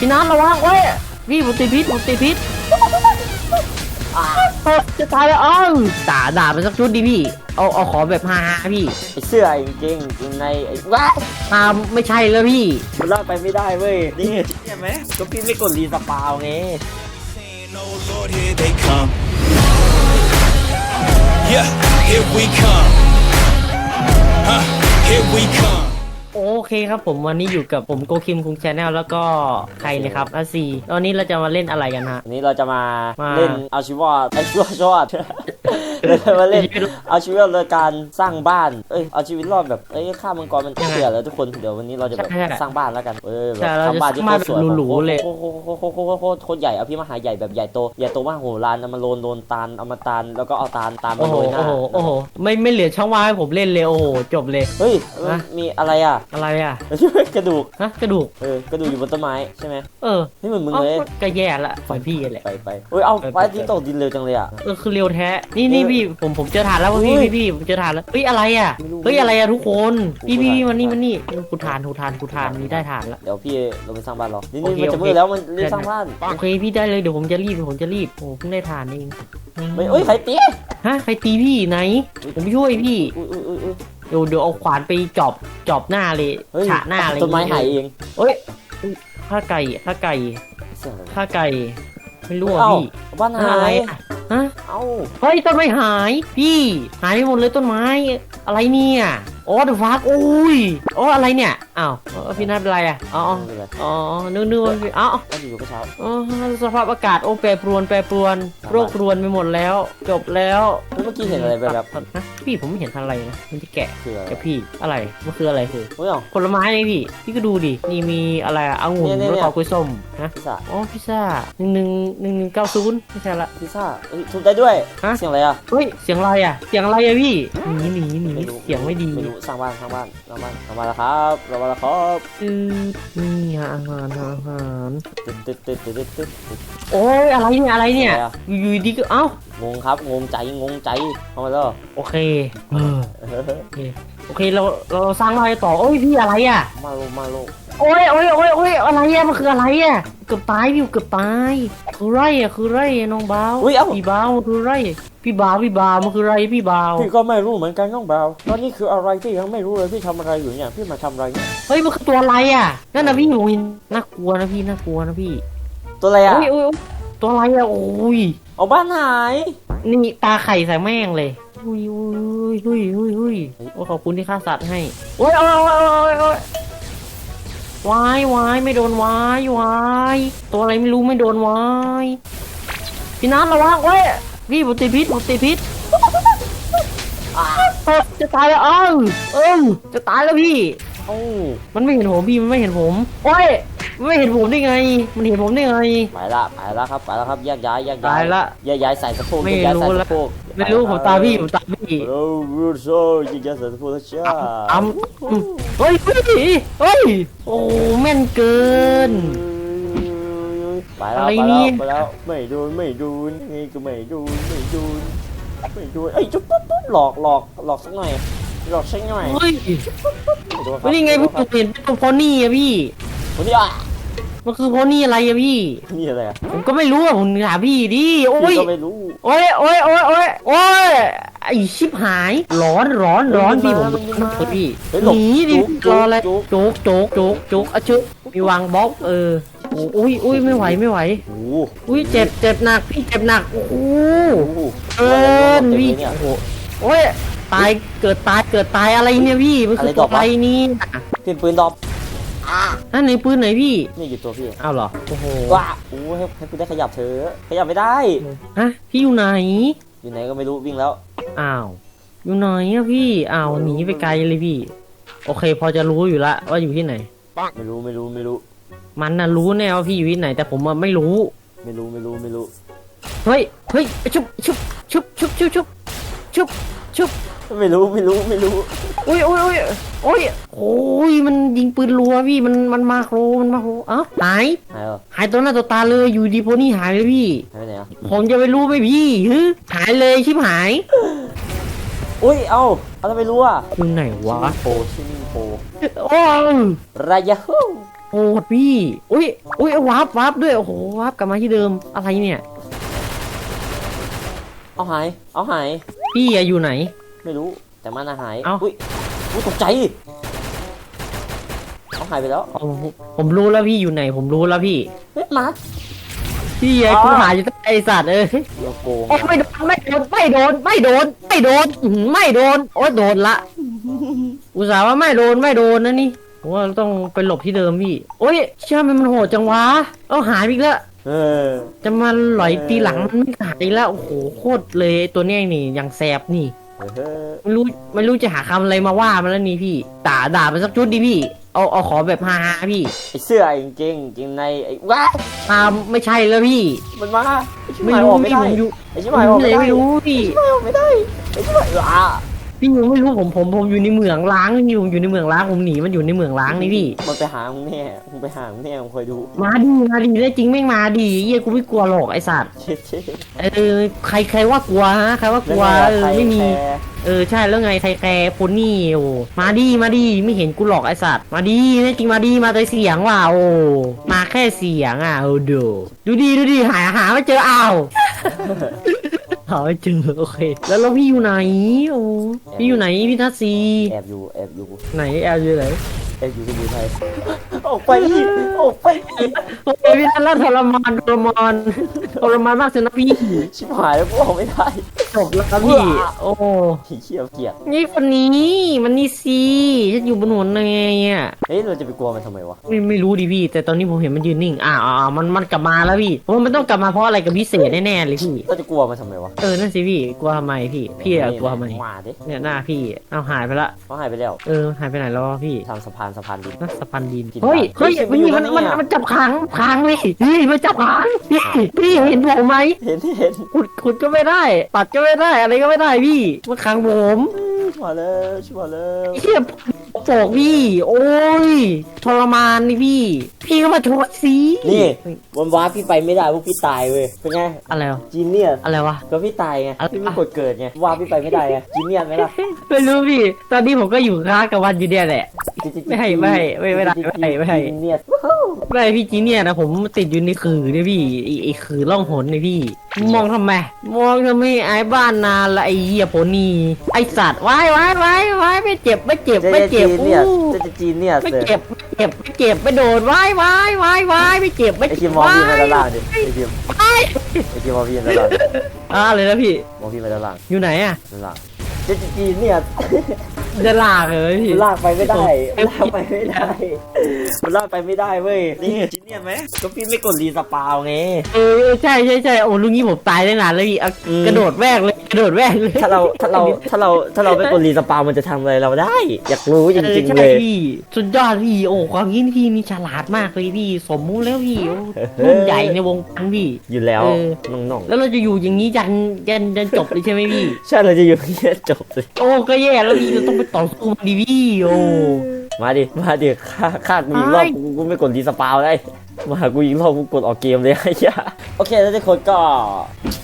พี่น้ำระวังเว้ยพี่ผมติดพิษผมติดพิษอ้าวจะตายแล้วอ้าวด่าด่าไปสักชุดดิพี่ เอาเอาขอแบบฮาๆพี่ไอ้เสื้อจริงๆอยู่ในไอ้ว้ายตามไม่ใช่แล้วพี่มันรอดไปไม่ได้เว้ยนี่ใช่ไหมก็พี่ไม่กดรีสปาวไง Saying, oh Lord, here they come. Yeah, here we come. Huh, here we come. โอเคครับผมวันนี้อยู่กับผมโกคิมคุงชาแนลแล้วก็ใครนะครับอาซีตอนนี้เราจะมาเล่นอะไรกันฮะ วันนี้เราจะมามา เล่นเอาชีวิตรอดไอ้ชีวิตรอดเราจะ มาเล่นเอาชีวิตรอดโดยการสร้างบ้าน เอ้ยเอาชีวิตรอดแบบเอ้ยฆ่ามังกรมันเสือแล้วทุกคนเดี๋ยววันนี้เราจะแบบใช่ใช่สร้างบ้านแล้วกันเออแบใช่บเราจะทำบ้านที่สร้างโคบ้านตรสวยแบบหรูๆเลยโคตรโคตรโคตรโคตรโคตรโคตรโคตรใหญ่เอาพี่มหาใหญ่แบบใหญ่โตใหญ่โตมากโหฬารเอามาโรนโรนตาลเอามาตาลแล้วก็เอาตาลตาลโอ้มาโหโรยหน้าโอ้โหโอ้โหไม่ไม่เหลือช่องว่างให้ผมเล่นเลยโอ้โหจบเลยเฮ้ยฮะมีอะไรอะอะไรอะกระดูกฮะกระดูกเออ กระดูกอยู่บนต้นไม้ใช่ไหมเออนี่เหมือนมึงเอ้าเลยก็แย่ละฝ่ายพี่แหละไปไปเฮ้ยเอาไปไปไปที่ตกดินเร็วจังเลยอะเออคือเร็วแท้นี่นี่เออพี่ผมผมเจอฐานแล้วพี่อุ้ยพี่พี่ผมเจอฐานแล้วเฮ้ยอะไรอะไม่รู้เฮ้ยอะไรอะทุกคนพี่พี่กูพี่ฐานมานี่มานี่กูฐานกูฐานกูฐานมีได้ฐานแล้วเดี๋ยวพี่เราไปสร้างบ้านรอนี่โอนี่เคมันจะโอเคมืดแล้วมันรีบสร้างบ้านโอเคพี่ได้เลยเดี๋ยวผมจะรีบเดี๋ยวผมจะรีบโอ้เพิ่งได้ฐานเองเฮ้ยเอ้ยใครเตี้ยฮะใครตีพี่ไหน ผมช่วยพี่อุ้ยอุ้ยอุ้ยอุ้ยเดี๋ยวเดี๋ยวเอาขวานไปจอบจอบหน้าเลยเฮ้ยฉะหน้าเลยต้นไม้หายเองเฮ้ยถ้าไก่ถ้าไก่เสียงอะไรวะถ้าไก่ไม่รู้อะเอ้าพี่บ้านอะหาไรยอะ ฮะเอ้าเฮ้ยต้นไม้หาย พี่หายไปหมดเลยต้นไม้ อะไรเนี่ย อ๋อเดฟักอุ้ยอ๋ออะไรเนี่ย อ้าวเอ้าพี่นัทเป็นไรอะอ๋ออ๋อไม่เป็นไรอ๋อนึกนึกว่าพี่อ้าวก็อยู่กับเช้า อ๋อสภาพอากาศโอ้แปรปรวนแปรปรวนครับโรครวนไปหมดแล้ว จบแล้วแล้วเมื่อกี้เห็นอะไรแบบแบบฮะพี่ผมไม่เห็นอะไรนะมันจะแกะคืออะไรแกะพี่อะไรมันคืออะไรคือเฮ้ยเอ้าผลไม้ไงพี่พี่ก็ดูดินี่มีอะไรอะองุ่นเนี่ยเนี่ย มะพร้าวกล้วยส้มนะพิซซ่าอ๋อพิซซ่าหนึ่งหนึ่งหนึ่งหนึ่งเก้าศูนย์ไม่ใช่ละ พิซซ่าเฮ้ยทุบได้ด้วย ฮะ เสียงอะไรอะเฮ้ยเสียงอะไรอะเสียงอะไรอะพี่หนีหนีหนีไม่รู้เสียงไม่ดี ไม่รู้สร้างบ้านสร้างบ้านสร้างบ้านสร้างบ้านแล้วครับสร้างบ้านแล้วครับอือนี่หาอาหารหาอาหารตึ๊ดตึ๊ดตึ๊ดตึ๊ดตึ๊ดตึ๊ดตึ๊ดโอ้ยอะไรเนี่ยอะไรเนี่ยอะไรอะ อยู่ๆดีก็เอ้างงครับงงใจงงใจเข้ามาแล้วโอเคเออโอเคโอเคเราเราสร้างอะไรต่อโอ้ยพี่อะไรอะมาโลมาโล โอ้ยโอ้ยโอ้ยโอ้ยอะไรอะมันคืออะไรอะเกือบตายพี่เกือบตายคือไรอะคือไรอะน้องบ้าวอุ้ยเอ้า พี่บ้าวมันคือไรพี่บ้าวพี่บ้าวมันคือไรพี่บ้าวพี่ก็ไม่รู้เหมือนกันน้องเบาตอนนี้คืออะไรที่ยังไม่รู้เลยพี่ทำอะไรอยู่เนี่ยพี่มาทำอะไรเนี่ยเฮ้ยมันคือตัวอะไรอะนั่นนะพี่ผมเห็นน่ากลัวนะพี่น่ากลัวนะพี่ตัวอะไรอะโอ้ยโอ้ยโอ้ยตัวอะไรอะโอ้ยเอาบ้านหายนี่ตาไข่ใส่แม่งเลยอุ้ยอุ้ยอุ้ยอุ้ยอุ้ยโอ้ยขอบคุณที่ฆ่าสัตว์ให้โอ้ยโอ้ยโอ้ยโอ้ยโอ้ย วายวายไม่โดนวายวายตัวอะไรไม่รู้ไม่โดนวายพี่น้ำระวังเว้ยพี่ผมติพิษผมติพิษจะตายแล้วเอ้าวเออจะตายแล้วพี่โอ้มันไม่เห็นผมพี่มันไม่เห็นผมโอ้ย ไม่เห็นผมได้ไง มันเห็นผมได้ไง ไปละไปละครับไปละครับแยกย้ายแยกย้ายไปละแยกย้ายใส่สะโพกไม่แยกย้ายใส่รู้ละ สะโพกไม่รู้ผมตาพี่ผมตาพี่โอ้โหโซ่แยกย้ายใส่สะโพกแล้วจ้าอ้ำเฮ้ยเฮ้ยเฮ้ยโอ้แม่นเกิน ไปแล้วอะไรไปเนี่แล้วย ไปแล้วไม่โดนไม่โดนนี่ก็ไม่โดนไม่โดนไม่โดนไอ้ยจุ๊บปุ๊บปุ๊บหลอกหลอกหลอกสักหน่อยหลอกสักหน่อยเฮ้ยไม่โดนครับไม่ได้ไงม่พี่โดนครับผมเห็นเป็นตัวโพนี่อะพี่คนนี้อะ มันคือโพนี่อะไรอะพี่ นี่อะไรอะผมก็ไม่รู้อะผมถามพี่ดิโอ้ยพี่ก็ไม่รู้ โอ้ยโอ้ยโอ้ยโอ้ยโอ้ยไอชิบหาย ร้อนร้อนร้อนพี่ผมมันมาเปิดพี่เฮ้ยหลบหนีดิจุ๊กรออะไรจุ๊ก โจ๊กโจ๊กโจ๊กโจ๊กอะชึมีวางบล็อกเออโอ้อุ้ยอุ้ยไม่ไหวไม่ไหว โอ้โหอุ้ยเจ็บเจ็บหนักพี่เจ็บหนักโอ้โหโอ้โหเอินพี่ เนี่ยโอ้โหโอ้ยตายเกิดตายเกิดตายอะไรเนี่ยพี่มันคืออะไรตัวต่ออะไรวะนี่ เปลี่ยนปืนดอก อะนั่นในปืนไหนพี่นี่อยู่ตัวพี่อ้าวเหรอโอ้โหว้าโอ้ให้ให้คุณได้ขยับเถอะขยับไม่ได้ ฮะพี่อยู่ไหน อยู่ไหนก็ไม่รู้วิ่งแล้ว อ้าว อยู่ไหนอะพี่อ้าวหนีไปไกลเลยพี่ โอเค พอจะรู้อยู่ละว่าอยู่ที่ไหน ไม่รู้ไม่รู้ไม่รู้ มันน่ะรู้แน่ว่าพี่อยู่ที่ไหน แต่ผมอะไม่รู้ ไม่รู้ไม่รู้ไม่รู้ เฮ้ยเฮ้ยชุบชุบชุบชุบชุบชุบชุบชุบ ไม่รู้ไม่รู้ไม่รู้โอ้ยโอ้ยโอ้ยโอ้ยโอ้ยมันยิงปืนรัวพี่มันมันมาโครมันมาโครเอ้าหายหายเหรอหายตัวหน้าตัวตาเลยอยู่ดีโพนี่หายเลยพี่ หายไปไหนอะผมจะไปรู้ไหมพี่ฮึหายเลยชิบหายอุ้ยเอ้าเอาทำไมรู้อะอยู่ไหนวะโปชิมิงโปโอ้ยรายาฮูโหดพี่อุ้ยอุ้ยวับวับด้วยโอ้โหวับกลับมาที่เดิมอะไรเนี่ยเอาหายเอาหายพี่อะอยู่ไหน ไม่รู้แต่มันอะหายเอ้า อุ้ยอุ้ยตกใจเอาหายไปแล้วอ๋อผมผมรู้แล้วพี่อยู่ไหน ผมรู้แล้วพี่ เฮ้ยมาพี่ไอ้อ๋อกูหาอยู่ตั้งไอสัตว์เออเราโกงโอ้ไม่โดนไม่โดนไม่โดนไม่โดนไม่โดนอื้อหือไม่โดนโอ้ยโดนละ อุตส่าห์ว่าไม่โดนไม่โดนนะนี่ผมว่าเราต้องไปหลบที่เดิมพี่ โอ้ยเชื่อมันมันโหดจังวะเอาหายไปอีกแล้ว เออ จะมาหลอยตีหลังมันไม่หายแล้วโอ้โหโคตรเลยไอ้ตัวเนี้ยนี่อย่างแสบนี่ เออไม่รู้ไม่รู้จะหาคำอะไรมาว่ามันแล้วนี่พี่ ด่าด่ามันสักชุดดิพี่ เอาเอาขอแบบฮาๆพี่ไอเสื้อจริงจริงจริงในไอ้ว้าอ่าไม่ใช่แล้วพี่ มันมาไอชิบไม่หายรู้ออกไม่พี่ได้ผมอยู่ไอชิบหายออกไม่ได้ไม่รู้พี่ ไอชิบหายออกไม่ได้ไอชิบหายว้า พี่ผมไม่รู้ผมผมผมอยู่ในเมืองล้างนี่ผมอยู่ในเมืองล้างผมหนีมันอยู่ในเมืองล้างนี่พี่ มันไปหามึงแน่มึงไปหามึงแน่มึงคอยดูมาดีมาดีได้จริงไม่งมาดีเยี่ยกูไม่กลัวหรอกไอสัตว์เช็ดเช็ดเออใครใครว่ากลัวฮะใครว่ากลัวเออไม่มี เออใช่แล้วไงไทยแคร์โพนี่โอ้มาดีมาดีไม่เห็นกูหรอกไอสัตว์มาดีแน่จริงมาดีมาแต่เสียงว่ะโอ้มาแค่เสียงอะโอ้ดูดูดีดูดีหาหาไม่เจออ้าว หาไม่เจอโอเค แล้วแล้วพี่อยู่ไหนโอ้พี่อยู่ไหนพี่ทัศซีแอบอยู่แอบอยู่ไหนแอลอยู่ไหนแอบอยู่สมุนไพรออกไปออกไปโอ้ยพี่ทัศน์แล้วทรมานทรมานทรมานมากเลยนะพี่ชิบหายแล้วกูออกไม่ได้ จบแล้วครับพี่ โอ้พี่เขี้ยวเกียดนี่คนนี้มันนี่สิฉันอยู่บนหัวเนยอะเฮ้ยเราจะไปกลัวมันทำไมวะไม่ไม่รู้ดิพี่ แต่ตอนนี้ผมเห็นมันยืนนิ่งอ่าอ่าอ่ามันมันกลับมาแล้วพี่ผมว่ามันต้องกลับมาเพราะอะไรกับพิเศษแน่ๆเลยพี่เราจะกลัวมันทำไมวะเออนั่นสิพี่กลัวทำไมพี่พี่อะกลัวทำไมมาดิเนี่ยหน้าพี่เอาหายไปละเขาหายไปแล้วเออหายไปไหนแล้ววะพี่ทำสะพานสะพานดินนักสะพานดินผิดเฮ้ยบ้านเฮ้ยเฮ้ยพี่มันมันอยู่มันเนี่ยมันจับค้างค้างพี่พี่มันจับค้างพี่พี่เห็นผมไหมเห็นเห็นขุดขุดก็ไม่ได้ปัดก็ไม่ได้อะไรก็ไม่ได้พี่มันค้างผมชิบหายแล้วชิบหายแล้วเฮียโศกพี่ โอ้ยทรมานนี่พี่ พี่ก็มาโทษสินี่วันว้าพี่ไปไม่ได้พวกพี่ตายเว้ยเป็นไงอะไรวะจีเนียสอะไรวะก็พี่ตายไงอะไรพี่ไม่กดเกิดไงว้าพี่ไปไม่ได้ไงจีเนียสไหมล่ะไม่รู้พี่ ตอนนี้ผมก็อยู่ค้างกับวันอยู่เนี่ยแหละไม่ให้ไม่ให้ไม่ไม่ได้ไม่ให้ไม่ให้จีเนียสไม่พี่จีเนี่ยนะผมติดอยู่ในขื่อเนี่ยพี่ไอ้ไอ้ขื่อล่องหนเนี่ยพี่ มองทำไม มองทำไมไอ้บ้านนาละไอ้เหี้ยโพนี่ ไอ้สัตว์ว้ายว้ายว้ายว้ายไม่เจ็บไม่เจ็บจะไม่จะเจ็จีบเนียสอู้จะจะจีเนียสไม่เลยเจ็บไม่เจ็บไม่เจ็บไม่โดนว้ายว้ายว้ายว้ายไม่เจ็บไม่ไอเจ็ทีบมมองพี่มาด้านล่างว้ายดิไอทีมว้ายไอทีมมองพี่มาด้านล่างอ่าเลยนะพี่มองพี่มาด้านล่างอยู่ไหนอะด้านล่างจะจะจีเนียส จะลากเลยพี่มันลากไปไม่ได้ผมมันลากไปไม่ได้มันลากไปไม่ได้เว้ยนี่จีเนียสไหมก็พี่ไม่กดรีสปาวไงเออใช่ใช่ใช่โอ้ลุงนี้ผมตายได้นานแล้วพี่เอาอืมกระโดดแวกเลยกระโดดแวกเลยถ้าเราถ้าเราถ้าเราถ้าเราไม่กดรีสปาวมันจะทำอะไรเราได้ อยากรู้จริงออๆใช่เลยพี่สุดยอดพี่โอ้ความคิดพี่นี่ฉลาดมากเลยพี่สมมุติแล้วพี่โอ้เฮ้ยรุ่นใหญ่ในวงการพี่อยู่แล้วเออน้องแล้วเราจะอยู่อย่างนี้ยันยันยันจบเลยใช่ไหมพี่ๆใช่เราจะอยู่ที่นี่จบเลยโอ้ก็แย่แล้วพี่เราต้องไปต่อสู้มันดีพี่โอ้มาดิ มาดิฆ่าฆ่ากูอีกรอบกูกูไม่กดรีสปาวได้ มาหากูอีกรอบกูกดออกเกมเลยไอ้เหี้ยโอเคแล้วทุกคนก็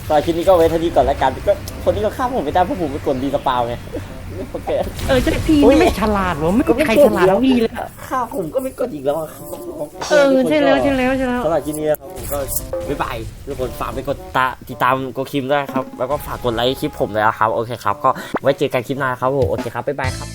ตอนคลิปนี้ก็ไว้เท่านี้ก่อนแล้วกันก็คนนี้ก็ฆ่าผมไม่ได้เพราะผมไม่กดรีสปาวไง โอเคเออใช่พี่อุ๊ยนี่ไม่ฉลาดหรอไม่มีใครฉลาดเท่าพี่เลยฆ่าผมก็ไม่กดอีกแล้วอะเออใช่แล้วใช่แล้วใช่แล้วสำหรับที่นี้นะครับผมก็บ๊ายบายทุกคนฝากไปกดตาติดตามโกคิมด้วยครับ แล้วก็ฝากกดไลค์คลิปผมเลยนะครับ โอเคครับ ก็ไว้เจอกันคลิปหน้าครับผมโอเคครับบ๊ายบายครับ